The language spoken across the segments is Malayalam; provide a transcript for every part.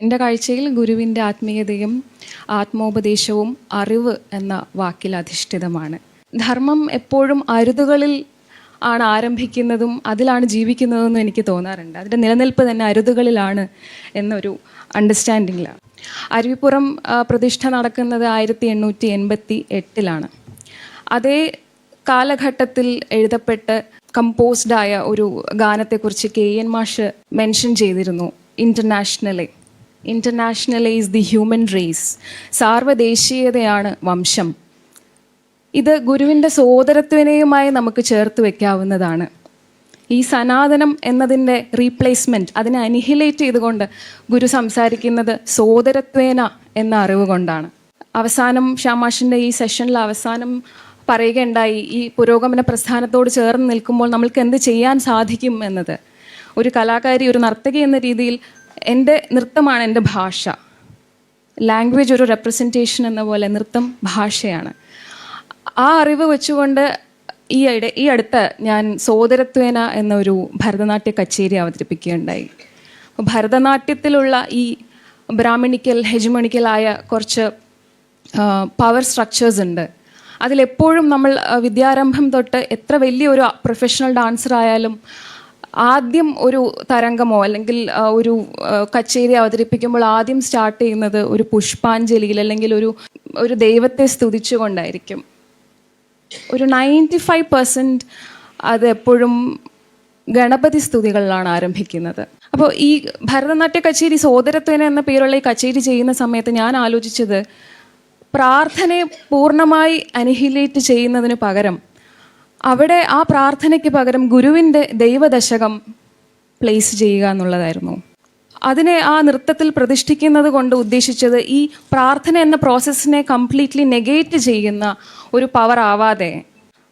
എന്റെ കാഴ്ചയിൽ ഗുരുവിന്റെ ആത്മീയതയും ആത്മോപദേശവും അറിവ് എന്ന വാക്കിൽ അധിഷ്ഠിതമാണ്. ധർമ്മം എപ്പോഴും അരുതുകളിൽ ആണ് ആരംഭിക്കുന്നതും അതിലാണ് ജീവിക്കുന്നതെന്ന് എനിക്ക് തോന്നാറുണ്ട്. അതിന്റെ നിലനിൽപ്പ് തന്നെ അരുതുകളിലാണ് എന്നൊരു അണ്ടർസ്റ്റാൻഡിങ്ങിലാണ് അരുവിപ്പുറം പ്രതിഷ്ഠ നടക്കുന്നത് ആയിരത്തി എണ്ണൂറ്റി എൺപത്തി എട്ടിലാണ് അതേ കാലഘട്ടത്തിൽ എഴുതപ്പെട്ട് കമ്പോസ്ഡായ ഒരു ഗാനത്തെക്കുറിച്ച് കെ എൻ മാഷ് മെൻഷൻ ചെയ്തിരുന്നു internationally internationally is the human race സാർവദേശീയതയാണ് വംശം. ഇത് ഗുരുവിന്റെ സോദരത്വനെയുമായി നമുക്ക് ചേർത്ത് വയ്ക്കാവുന്നതാണ് ഈ സനാതനം എന്നതിന്റെ റീപ്ലേസ്മെന്റ് അതിനെ അനിഹിലേറ്റ് ചെയ്തുകൊണ്ട് ഗുരു സംസാരിക്കുന്നത് സോദരത്വേന എന്ന അറിവ് കൊണ്ടാണ്. അവസാനം ശ്യാമാഷിന്റെ ഈ സെഷനിൽ അവസാനം പറയുകയുണ്ടായി ഈ പുരോഗമന പ്രസ്ഥാനത്തോട് ചേർന്ന് നിൽക്കുമ്പോൾ നമ്മൾക്ക് എന്ത് ചെയ്യാൻ സാധിക്കും എന്നത്. ഒരു കലാകാരി ഒരു നർത്തകി എന്ന രീതിയിൽ എന്റെ നൃത്തമാണ് എന്റെ ഭാഷ. ലാംഗ്വേജ് ഒരു റെപ്രസെന്റേഷൻ എന്ന പോലെ നൃത്തം ഭാഷയാണ്. ആ അറിവ് വെച്ചുകൊണ്ട് ഈ ഇട ഈ അടുത്ത് ഞാൻ സോദരത്വേന എന്നൊരു ഭരതനാട്യ കച്ചേരി അവതരിപ്പിക്കുകയുണ്ടായി. ഭരതനാട്യത്തിലുള്ള ഈ ബ്രാഹ്മണിക്കൽ ഹെജ്മണിക്കലായ കുറച്ച് പവർ സ്ട്രക്ചേഴ്സ് ഉണ്ട്. അതിലെപ്പോഴും നമ്മൾ വിദ്യാരംഭം തൊട്ട് എത്ര വലിയൊരു പ്രൊഫഷണൽ ഡാൻസർ ആയാലും ആദ്യം ഒരു തരംഗമോ അല്ലെങ്കിൽ ഒരു കച്ചേരി അവതരിപ്പിക്കുമ്പോൾ ആദ്യം സ്റ്റാർട്ട് ചെയ്യുന്നത് ഒരു പുഷ്പാഞ്ജലിയിൽ അല്ലെങ്കിൽ ഒരു ഒരു ദൈവത്തെ സ്തുതിച്ചുകൊണ്ടായിരിക്കും. ഒരു നയന്റി ഫൈവ് പെർസെന്റ് അത് എപ്പോഴും ഗണപതി സ്തുതികളിലാണ് ആരംഭിക്കുന്നത്. അപ്പോൾ ഈ ഭരതനാട്യ കച്ചേരി സോദരത്വന എന്ന പേരുള്ള ഈ കച്ചേരി ചെയ്യുന്ന സമയത്ത് ഞാൻ ആലോചിച്ചത് പ്രാർത്ഥനയെ പൂർണമായി അനിഹിലേറ്റ് ചെയ്യുന്നതിന് പകരം അവിടെ ആ പ്രാർത്ഥനയ്ക്ക് പകരം ഗുരുവിന്റെ ദൈവദശകം പ്ലേസ് ചെയ്യുക എന്നുള്ളതായിരുന്നു. അതിനെ ആ നൃത്തത്തിൽ പ്രതിഷ്ഠിക്കുന്നത് കൊണ്ട് ഉദ്ദേശിച്ചത് ഈ പ്രാർത്ഥന എന്ന പ്രോസസ്സിനെ കംപ്ലീറ്റ്ലി നെഗേറ്റ് ചെയ്യുന്ന ഒരു പവർ ആവാതെ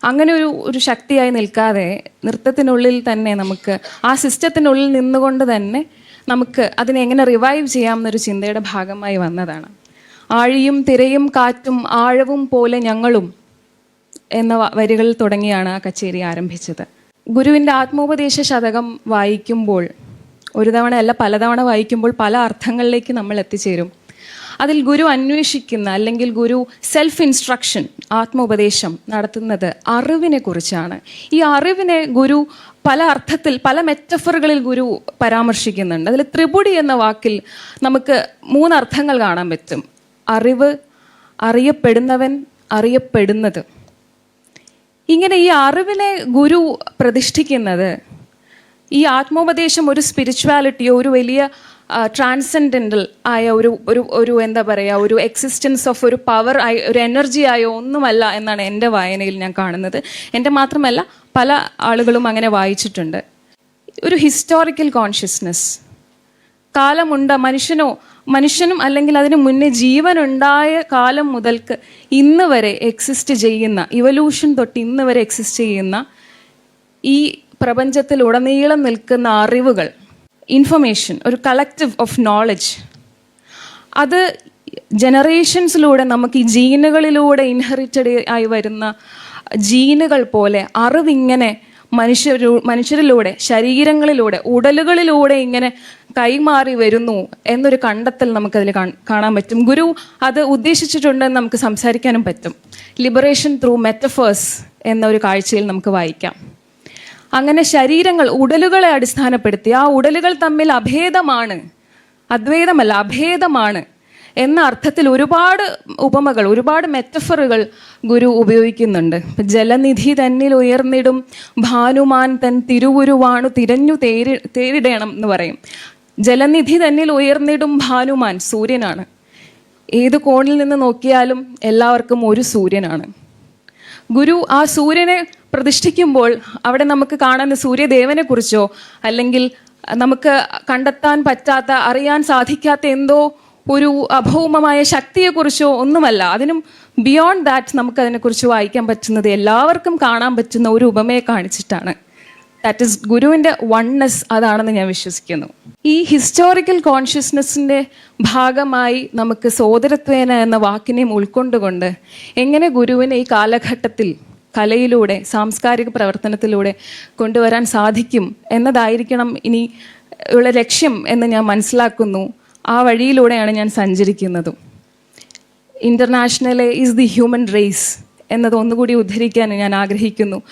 അങ്ങനെ ഒരു ഒരു ശക്തിയായി നിൽക്കാതെ നൃത്തത്തിനുള്ളിൽ തന്നെ നമുക്ക് ആ സിസ്റ്റത്തിനുള്ളിൽ നിന്നുകൊണ്ട് തന്നെ നമുക്ക് അതിനെ എങ്ങനെ റിവൈവ് ചെയ്യാം എന്നൊരു ചിന്തയുടെ ഭാഗമായി വന്നതാണ്. ആഴിയും തിരയും കാറ്റും ആഴവും പോലെ ഞങ്ങളും എന്ന വരികളിൽ തുടങ്ങിയാണ് ആ കച്ചേരി ആരംഭിച്ചത്. ഗുരുവിന്റെ ആത്മോപദേശ ശതകം വായിക്കുമ്പോൾ ഒരു തവണ അല്ല പലതവണ വായിക്കുമ്പോൾ പല അർത്ഥങ്ങളിലേക്ക് നമ്മൾ എത്തിച്ചേരും. അതിൽ ഗുരു അന്വേഷിക്കുന്ന അല്ലെങ്കിൽ ഗുരു സെൽഫ് ഇൻസ്ട്രക്ഷൻ ആത്മോപദേശം നടത്തുന്നത് അറിവിനെ കുറിച്ചാണ്. ഈ അറിവിനെ ഗുരു പല അർത്ഥത്തിൽ പല മെറ്റഫറുകളിൽ ഗുരു പരാമർശിക്കുന്നുണ്ട്. അതിൽ ത്രിപുടി എന്ന വാക്കിൽ നമുക്ക് മൂന്നർത്ഥങ്ങൾ കാണാൻ പറ്റും. അറിവ് അറിയപ്പെടുന്നവൻ അറിയപ്പെടുന്നത്. ഇങ്ങനെ ഈ അറിവിനെ ഗുരു പ്രതിഷ്ഠിക്കുന്നത് ഈ ആത്മോപദേശം ഒരു സ്പിരിച്വാലിറ്റിയോ ഒരു വലിയ ട്രാൻസെൻഡന്റൽ ആയ ഒരു ഒരു ഒരു എന്താ പറയുക ഒരു എക്സിസ്റ്റൻസ് ഓഫ് ഒരു പവർ ആയി ഒരു എനർജി ആയോ ഒന്നുമല്ല എന്നാണ് എന്റെ വായനയിൽ ഞാൻ കാണുന്നത്. എന്റെ മാത്രമല്ല പല ആളുകളും അങ്ങനെ വായിച്ചിട്ടുണ്ട്. ഒരു ഹിസ്റ്റോറിക്കൽ കോൺഷ്യസ്നെസ് കാലമുണ്ട് മനുഷ്യനോ മനുഷ്യനും അല്ലെങ്കിൽ അതിന് മുന്നേ ജീവനുണ്ടായ കാലം മുതൽക്ക് ഇന്ന് വരെ എക്സിസ്റ്റ് ചെയ്യുന്ന ഇവല്യൂഷൻ തൊട്ട് ഇന്ന് വരെ എക്സിസ്റ്റ് ചെയ്യുന്ന ഈ പ്രപഞ്ചത്തിൽ ഉടനീളം നിൽക്കുന്ന അറിവുകൾ ഇൻഫർമേഷൻ ഒരു കളക്റ്റീവ് ഓഫ് നോളജ് അത് ജനറേഷൻസിലൂടെ നമുക്ക് ഈ ജീനുകളിലൂടെ ഇൻഹെറിറ്റഡ് ആയി വരുന്ന ജീനുകൾ പോലെ അറിവിങ്ങനെ മനുഷ്യരു മനുഷ്യരിലൂടെ ശരീരങ്ങളിലൂടെ ഉടലുകളിലൂടെ ഇങ്ങനെ കൈമാറി വരുന്നു എന്നൊരു കണ്ടെത്തൽ നമുക്കതിൽ കാണാൻ പറ്റും. ഗുരു അത് ഉദ്ദേശിച്ചിട്ടുണ്ടെന്ന് നമുക്ക് സംസാരിക്കാനും പറ്റും. ലിബറേഷൻ ത്രൂ മെറ്റഫേഴ്സ് എന്നൊരു കാഴ്ചയിൽ നമുക്ക് വായിക്കാം. അങ്ങനെ ശരീരങ്ങൾ ഉടലുകളെ അടിസ്ഥാനപ്പെടുത്തി ആ ഉടലുകൾ തമ്മിൽ അഭേദമാണ് അദ്വൈതമല്ല അഭേദമാണ് എന്ന അർത്ഥത്തിൽ ഒരുപാട് ഉപമകൾ ഒരുപാട് മെറ്റഫറുകൾ ഗുരു ഉപയോഗിക്കുന്നുണ്ട്. ജലനിധി തന്നിൽ ഉയർന്നിടും ഭാനുമാൻ തൻ തിരുവുരുവാണു തിരഞ്ഞു തേരി തേരിടണം എന്ന് പറയും. ജലനിധി തന്നിൽ ഉയർന്നിടും ഭാനുമാൻ സൂര്യനാണ്. ഏത് കോണിൽ നിന്ന് നോക്കിയാലും എല്ലാവർക്കും ഒരു സൂര്യനാണ്. ഗുരു ആ സൂര്യനെ പ്രതിഷ്ഠിക്കുമ്പോൾ അവിടെ നമുക്ക് കാണുന്ന സൂര്യദേവനെക്കുറിച്ചോ അല്ലെങ്കിൽ നമുക്ക് കണ്ടെത്താൻ പറ്റാത്ത അറിയാൻ സാധിക്കാത്ത എന്തോ ഒരു അഭൗമമായ ശക്തിയെക്കുറിച്ചോ ഒന്നുമല്ല. അതിനും ബിയോണ്ട് ദാറ്റ് നമുക്കതിനെക്കുറിച്ച് വായിക്കാൻ പറ്റുന്നത് എല്ലാവർക്കും കാണാൻ പറ്റുന്ന ഒരു ഉപമയെ കാണിച്ചിട്ടാണ്. ദാറ്റ് ഇസ് ഗുരുവിന്റെ വൺനെസ് അതാണെന്ന് ഞാൻ വിശ്വസിക്കുന്നു. ഈ ഹിസ്റ്റോറിക്കൽ കോൺഷ്യസ്നെസ്സിന്റെ ഭാഗമായി നമുക്ക് സോദരത്വേന എന്ന വാക്കിനെയും ഉൾക്കൊണ്ടുകൊണ്ട് എങ്ങനെ ഗുരുവിനെ ഈ കാലഘട്ടത്തിൽ കലയിലൂടെ സാംസ്കാരിക പ്രവർത്തനത്തിലൂടെ കൊണ്ടുവരാൻ സാധിക്കും എന്നതായിരിക്കണം ഇനി ഉള്ള ലക്ഷ്യം എന്ന് ഞാൻ മനസ്സിലാക്കുന്നു. ആ വഴിയിലൂടെയാണ് ഞാൻ സഞ്ചരിക്കുന്നതും. International is the human race എന്നത് ഒന്നുകൂടി ഉദ്ധരിക്കാൻ ഞാൻ ആഗ്രഹിക്കുന്നു.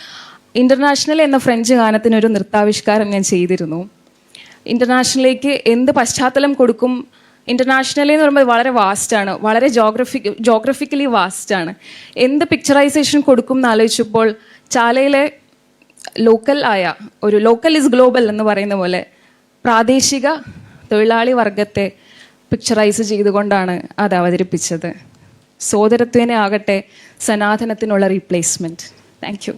ഇന്റർനാഷണൽ എന്ന ഫ്രഞ്ച് ഗാനത്തിനൊരു നൃത്താവിഷ്കാരം ഞാൻ ചെയ്തിരുന്നു. ഇന്റർനാഷണലിലേക്ക് എന്ത് പശ്ചാത്തലം കൊടുക്കും? ഇന്റർനാഷണലി എന്ന് പറയുമ്പോൾ വളരെ വാസ്റ്റാണ് വളരെ ജോഗ്രഫി ജോഗ്രഫിക്കലി വാസ്റ്റാണ് എന്ത് പിക്ചറൈസേഷൻ കൊടുക്കും എന്ന് ആലോചിച്ചപ്പോൾ ചാലയിലെ ലോക്കൽ ആയ ഒരു ലോക്കൽ ഇസ് ഗ്ലോബൽ എന്ന് പറയുന്ന പോലെ പ്രാദേശിക തൊഴിലാളി വർഗത്തെ പിക്ചറൈസ് ചെയ്തുകൊണ്ടാണ് അത് അവതരിപ്പിച്ചത്. സോദരത്വനെ ആകട്ടെ സനാതനത്തിനുള്ള റീപ്ലേസ്മെന്റ് താങ്ക് യു